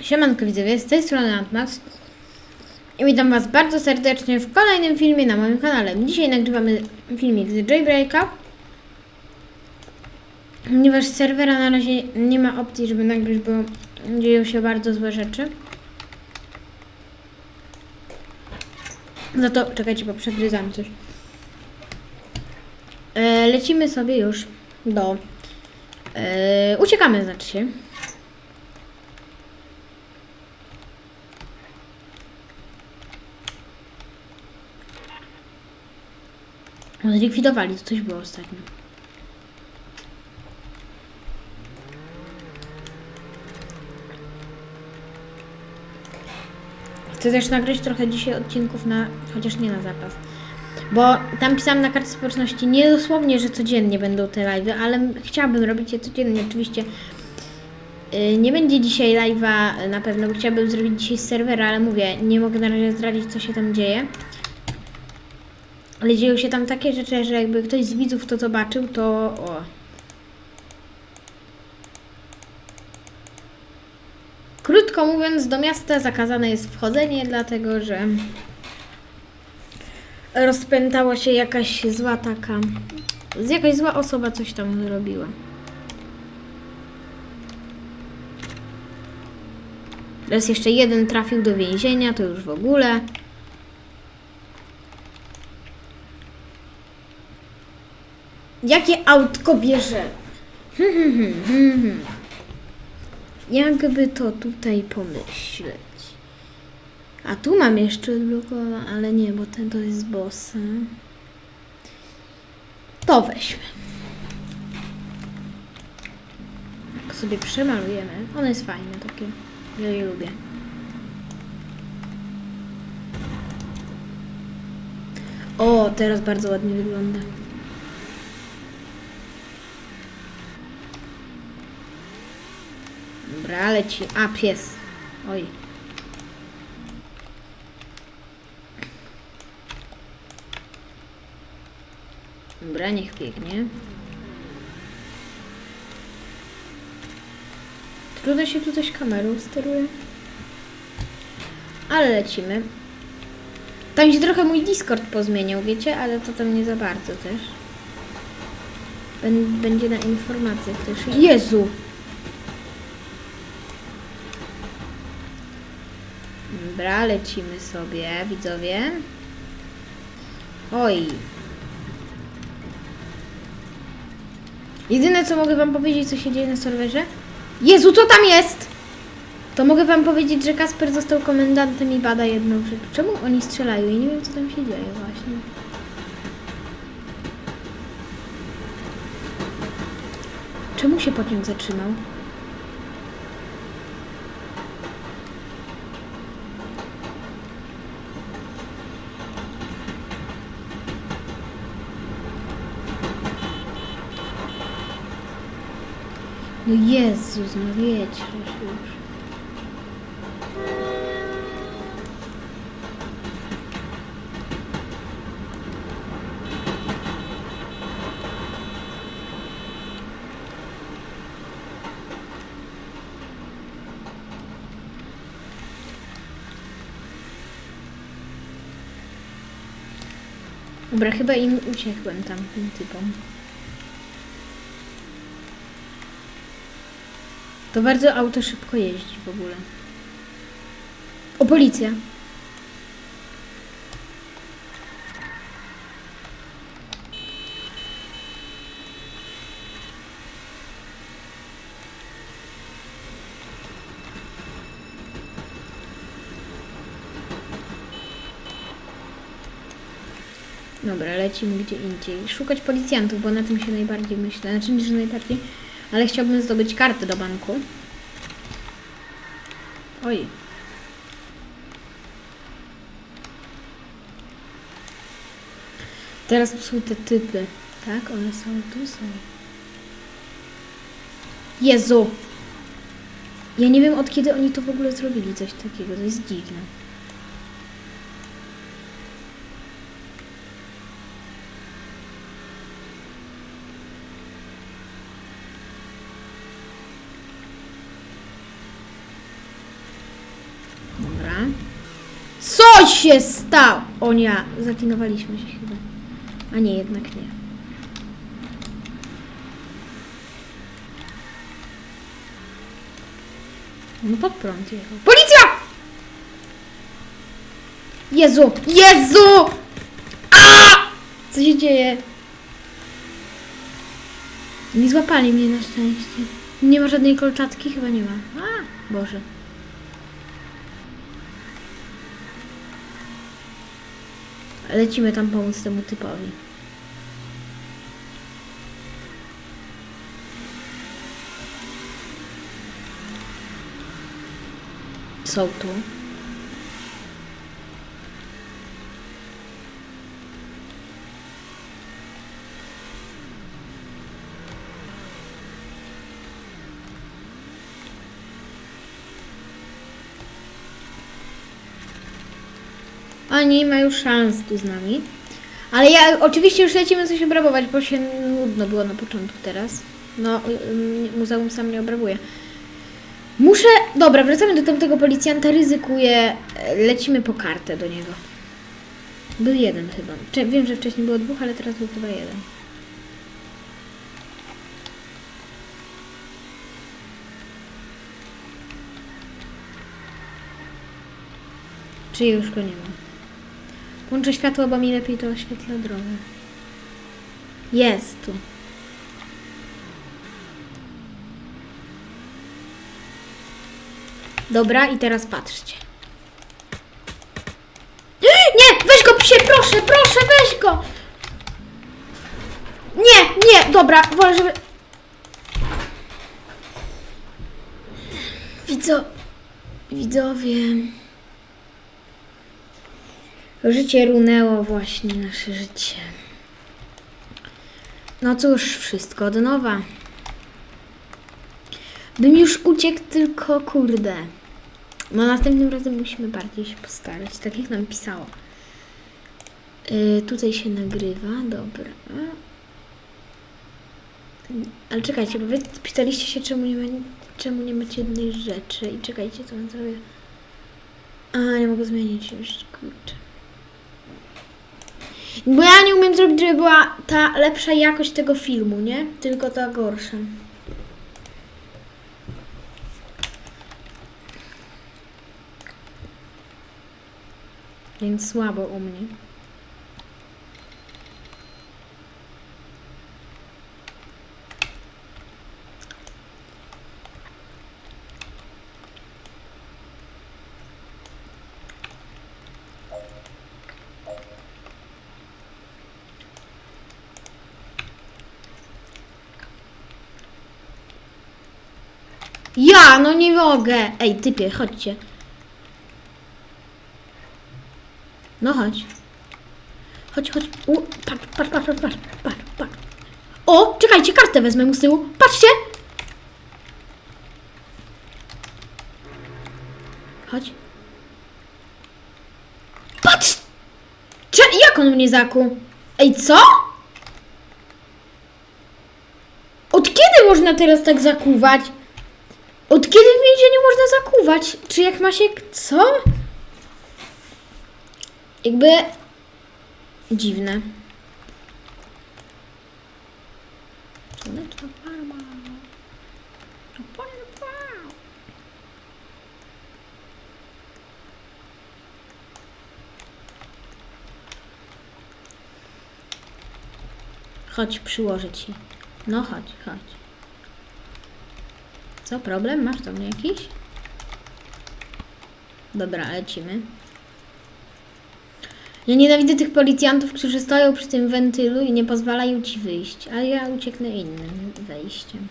Siemanko widzowie, z tej strony Antmax i witam was bardzo serdecznie w kolejnym filmie na moim kanale. Dzisiaj nagrywamy filmik z Jailbreaka ponieważ serwera na razie nie ma opcji, żeby nagrać, bo dzieją się bardzo złe rzeczy. Za to, czekajcie, bo przegryzam coś. E, lecimy sobie już do... E, uciekamy, znaczy się. Zlikwidowali, to coś było ostatnio. Chcę też nagrać trochę dzisiaj odcinków na, chociaż nie na zapas. Bo tam pisałam na karcie społeczności nie dosłownie, że codziennie będą te live'y, ale chciałabym robić je codziennie. Oczywiście yy, nie będzie dzisiaj live'a na pewno, bo chciałabym zrobić dzisiaj z serwera, ale mówię, nie mogę na razie zdradzić, co się tam dzieje. Ale dzieją się tam takie rzeczy, że jakby ktoś z widzów to zobaczył, to o. Krótko mówiąc, do miasta zakazane jest wchodzenie, dlatego że rozpętała się jakaś zła taka. Jakaś zła osoba coś tam zrobiła. Teraz jeszcze jeden trafił do więzienia, to już w ogóle. Jakie autko bierze? Hmm, hmm, hmm. Jakby to tutaj pomyśleć. A tu mam jeszcze odblokowane, ale nie, bo ten to jest bossa. To weźmy. Tak sobie przemalujemy. Ono jest fajne takie. Ja je lubię. O, teraz bardzo ładnie wygląda. Dobra, leci. A, pies. Oj. Dobra, niech biegnie. Trudno się tu coś kamerą steruje. Ale lecimy. Tam się trochę mój Discord pozmieniał, wiecie? Ale to tam nie za bardzo też. Bę- Będzie na informacjach też. Jezu! Dobra, lecimy sobie, widzowie. Oj. Jedyne co mogę wam powiedzieć, co się dzieje na serwerze. Jezu, co tam jest? To mogę wam powiedzieć, że Kasper został komendantem i bada jedną rzecz. Czemu oni strzelają? Ja nie wiem, co tam się dzieje właśnie. Czemu się pociąg zatrzymał? No Jezus, no wiecie już. Dobra, chyba im uciekłem tam, tym typom. To bardzo auto szybko jeździ w ogóle. O, policja. Dobra, lecimy gdzie indziej. Szukać policjantów, bo na tym się najbardziej myślę. Znaczy nie, że najbardziej, ale chciałbym zdobyć kartę do banku. Oj. Teraz tu są te typy. Tak, one są tu są. Jezu! Ja nie wiem od kiedy oni to w ogóle zrobili coś takiego. To jest dziwne. Co się stało? O nie, zaklinowaliśmy się chyba. A nie, jednak nie. No pod prąd jechał. Policja! Jezu! Jezu! A! Co się dzieje? Nie złapali mnie na szczęście. Nie ma żadnej kolczatki? Chyba nie ma. A, Boże. Lecimy tam pomóc temu typowi. Są tu. A nie ma już szans tu z nami. Ale ja oczywiście już lecimy coś obrabować, bo się nudno było na początku teraz. No, y, y, muzeum sam nie obrabuje. Muszę. Dobra, wracamy do tamtego policjanta, ryzykuję. e, Lecimy po kartę do niego. Był jeden chyba. Wiem, że wcześniej było dwóch, ale teraz był chyba jeden. Czy już go nie ma? Włączę światło, bo mi lepiej to oświetla drogę. Jest tu. Dobra, i teraz patrzcie. Nie! Weź go, psie, proszę, proszę, weź go! Nie, nie, dobra, wolę, żeby... Widzo... Widzowie... Życie runęło właśnie nasze życie. No cóż, wszystko od nowa. Bym już uciekł, tylko kurde. No następnym razem musimy bardziej się postarać, tak jak nam pisało. Yy, tutaj się nagrywa, dobra. Ale czekajcie, bo wy pisaliście się, czemu nie, ma, czemu nie macie jednej rzeczy. I czekajcie, co mam zrobię. A, nie mogę zmienić już, kurczę. Bo ja nie umiem zrobić, żeby była ta lepsza jakość tego filmu, nie? Tylko ta gorsza. Więc słabo u mnie. Ja, no nie mogę. Ej, typie, chodźcie. No chodź. Chodź, chodź. U, patrz, patrz, patrz, patrz, patrz, patrz. O, czekajcie, kartę wezmę mu z tyłu. Patrzcie. Chodź. Patrz! Cze jak on mnie zakuł? Ej, co? Od kiedy można teraz tak zakuwać? Czy jak ma się... Co? Jakby... Dziwne. Chodź, przyłożę ci. No chodź, chodź. Co, problem? Masz mnie jakiś? Dobra, lecimy. Ja nienawidzę tych policjantów, którzy stoją przy tym wentylu i nie pozwalają ci wyjść, ale ja ucieknę innym wejściem.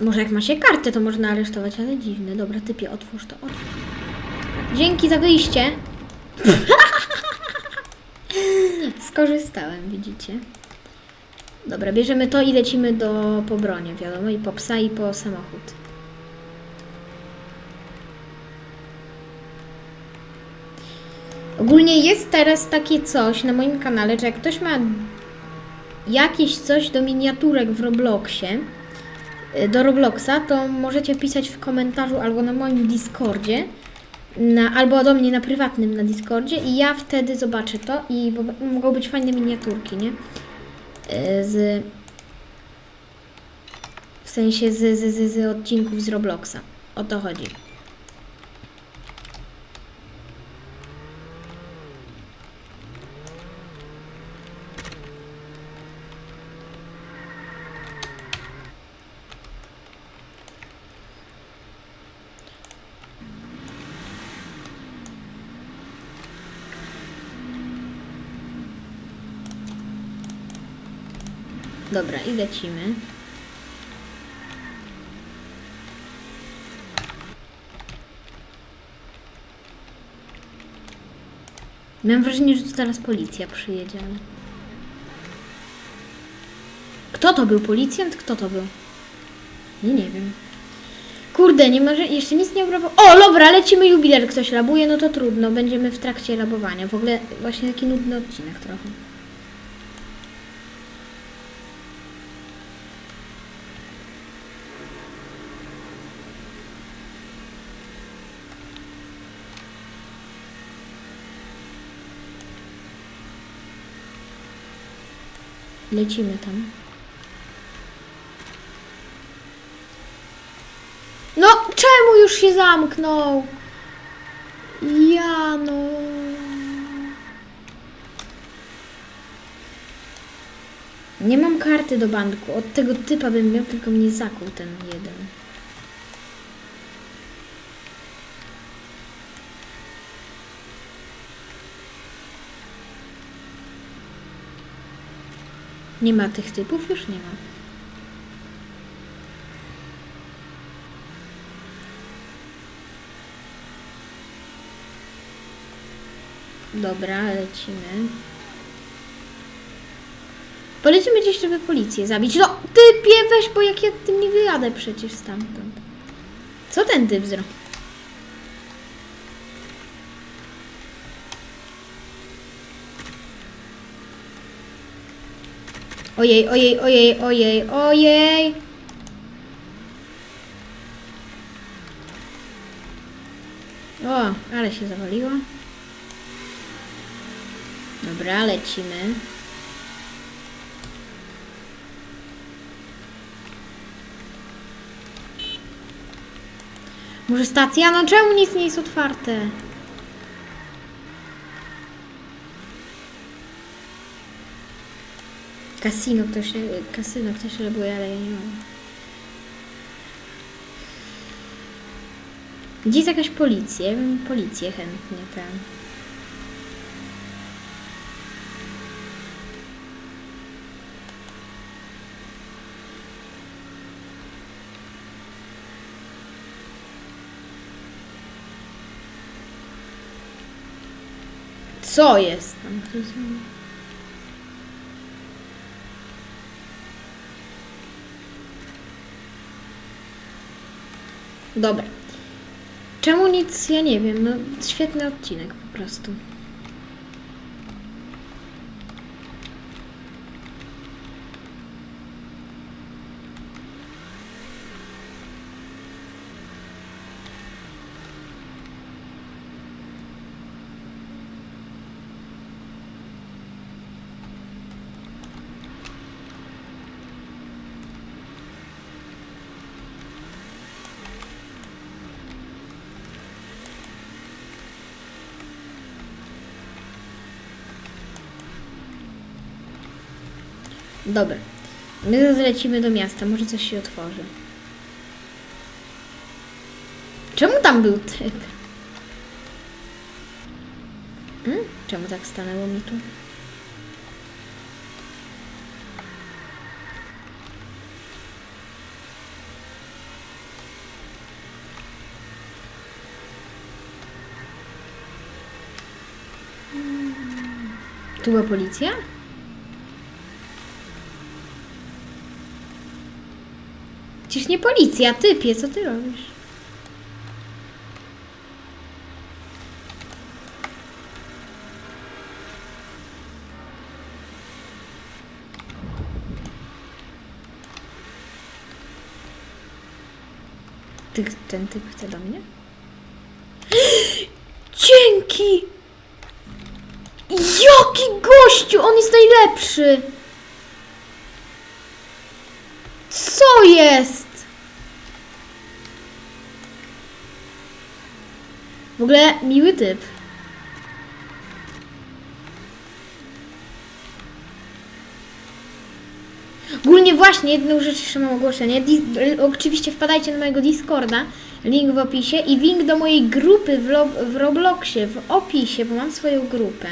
Może jak ma się kartę, to można aresztować, ale dziwne. Dobra, typie, otwórz to, otwórz. Dzięki za wyjście. Skorzystałem, widzicie. Dobra, bierzemy to i lecimy do po bronię, wiadomo, i po psa, i po samochód. Ogólnie jest teraz takie coś na moim kanale, że jak ktoś ma jakieś coś do miniaturek w Robloxie, y, do Robloxa, to możecie pisać w komentarzu albo na moim Discordzie, na, albo do mnie na prywatnym na Discordzie i ja wtedy zobaczę to i bo, mogą być fajne miniaturki, nie? Y, Z... W sensie z, z, z, z odcinków z Robloxa. O to chodzi. Dobra, i lecimy. Mam wrażenie, że tu teraz policja przyjedzie, ale... Kto to był? Policjant? Kto to był? Nie, nie wiem. Kurde, nie może... Jeszcze nic nie obrabował. O, dobra, lecimy jubiler. Ktoś labuje, no to trudno. Będziemy w trakcie labowania. W ogóle właśnie taki nudny odcinek trochę. Lecimy tam. No, czemu już się zamknął? Ja no. Nie mam karty do banku. Od tego typa bym miał, tylko mnie zakuł ten jeden. Nie ma tych typów? Już nie ma. Dobra, lecimy. Polecimy gdzieś, żeby policję zabić. No, typie, weź, bo jak ja tym nie wyjadę przecież stamtąd. Co ten typ zrobił? Ojej, ojej, ojej, ojej, ojej. O, ale się zawaliło. Dobra, lecimy. Może stacja? No czemu nic nie jest otwarte? Kasino ktoś, kasyno ktoś robuje, ale ja nie mam. Gdzie jest jakaś policja? Policję chętnie tam. Co jest tam? Dobra. Czemu nic? Ja nie wiem. No, świetny odcinek po prostu. Dobra. My zaraz lecimy do miasta. Może coś się otworzy. Czemu tam był typ? Hmm? Czemu tak stanęło mi tu? Tu była policja? Przecież nie policja, typie, co ty robisz? Ty, ten typ chce do mnie? Dzięki! Jaki gościu! On jest najlepszy! Jest? W ogóle miły typ. Ogólnie właśnie, jedną rzecz jeszcze mam ogłoszenie. Dis oczywiście wpadajcie na mojego Discorda, link w opisie i link do mojej grupy w, w Robloxie w opisie, bo mam swoją grupę.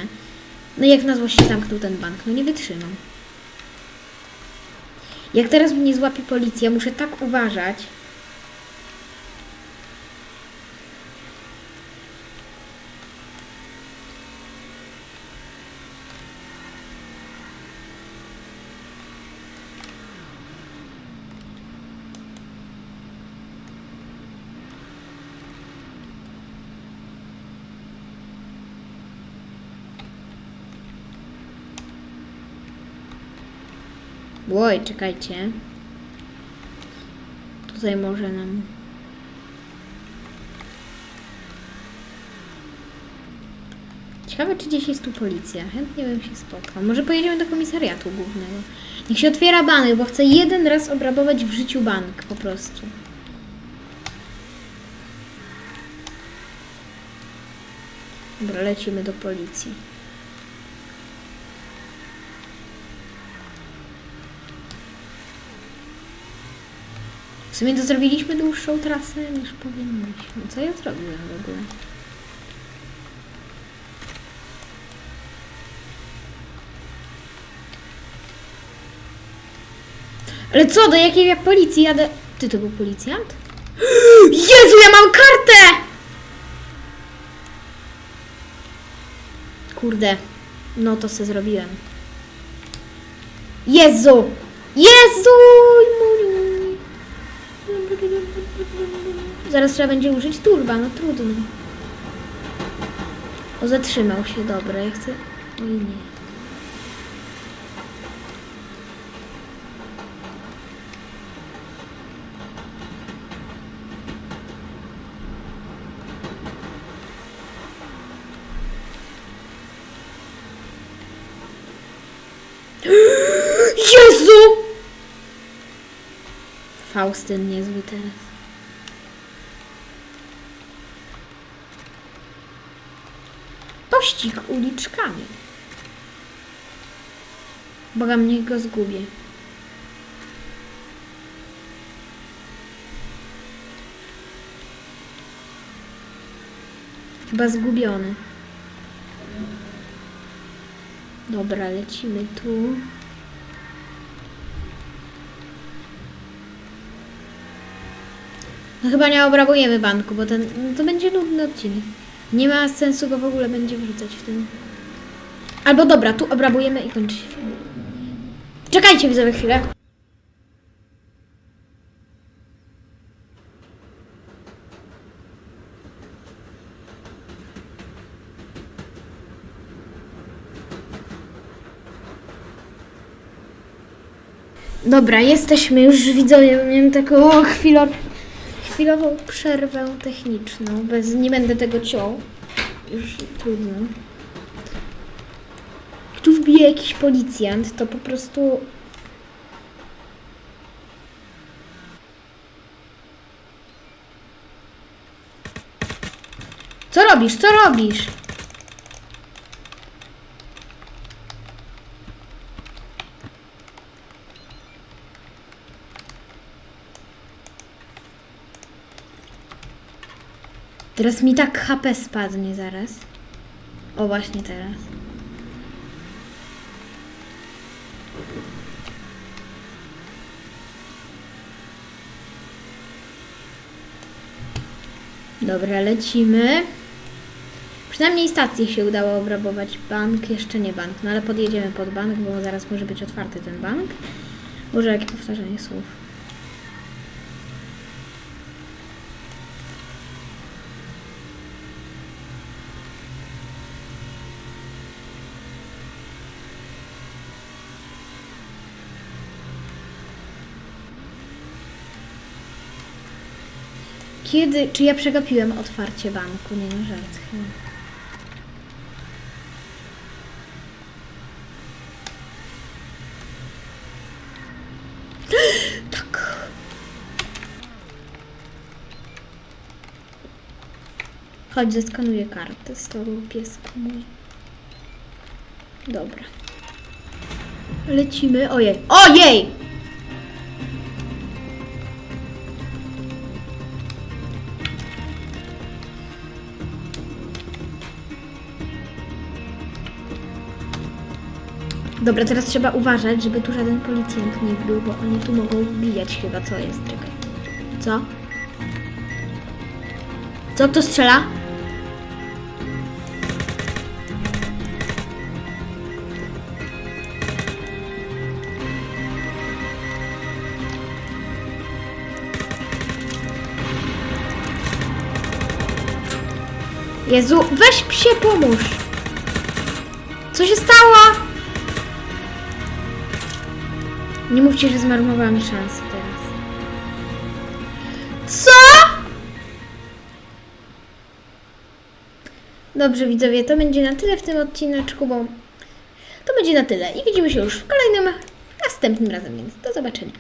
No jak na złość zamknął ten bank, no nie wytrzymam. Jak teraz mnie złapie policja, muszę tak uważać. Oj, czekajcie. Tutaj może nam. Ciekawe, czy gdzieś jest tu policja. Chętnie bym się spotkał. Może pojedziemy do komisariatu głównego. Niech się otwiera bank, bo chcę jeden raz obrabować w życiu bank po prostu. Dobra, lecimy do policji. W sumie to zrobiliśmy dłuższą trasę niż powinniśmy. Co ja zrobiłem w ogóle? Ale co, do jakiej ja policji jadę? Ty to był policjant? Jezu, ja mam kartę! Kurde, no to se zrobiłem. Jezu! Jezu! mój- Zaraz trzeba będzie użyć turba, no trudno. O, zatrzymał się, dobra, ja chcę... Oj nie. Jezu! Faustyn niezły teraz. Pościg uliczkami. Boga mnie go zgubię. Chyba zgubiony. Dobra, lecimy tu. No chyba nie obrabujemy banku, bo ten, no to będzie nudny odcinek. Nie ma sensu go w ogóle będzie wrzucać w tym. Albo dobra, tu obrabujemy i kończy się film. Czekajcie widzowie chwilę. Dobra, jesteśmy już widzowie. Miałem taką chwilę, chwilową przerwę techniczną. Bez, nie będę tego ciął. Już trudno. Jak tu wbije jakiś policjant, to po prostu... Co robisz? Co robisz? Teraz mi tak HP spadnie zaraz. O, właśnie teraz. Dobra, lecimy. Przynajmniej stację się udało obrabować. Bank, jeszcze nie bank, no ale podjedziemy pod bank, bo zaraz może być otwarty ten bank. Boże, jakie powtarzanie słów. Kiedy, czy ja przegapiłem otwarcie banku? Nie no, żart. Tak. Chodź, zeskanuję kartę z toru piesku mój. Dobra. Lecimy. Ojej. Ojej! Dobra, teraz trzeba uważać, żeby tu żaden policjant nie wbił, bo oni tu mogą wbijać chyba. Co jest? Czekaj. Co? Co to strzela? Jezu, weź psie pomóż! Co się stało? Nie mówcie, że zmarnowałam szansę teraz. Co? Dobrze, widzowie, to będzie na tyle w tym odcineczku, bo to będzie na tyle. I widzimy się już w kolejnym, następnym razem, więc do zobaczenia.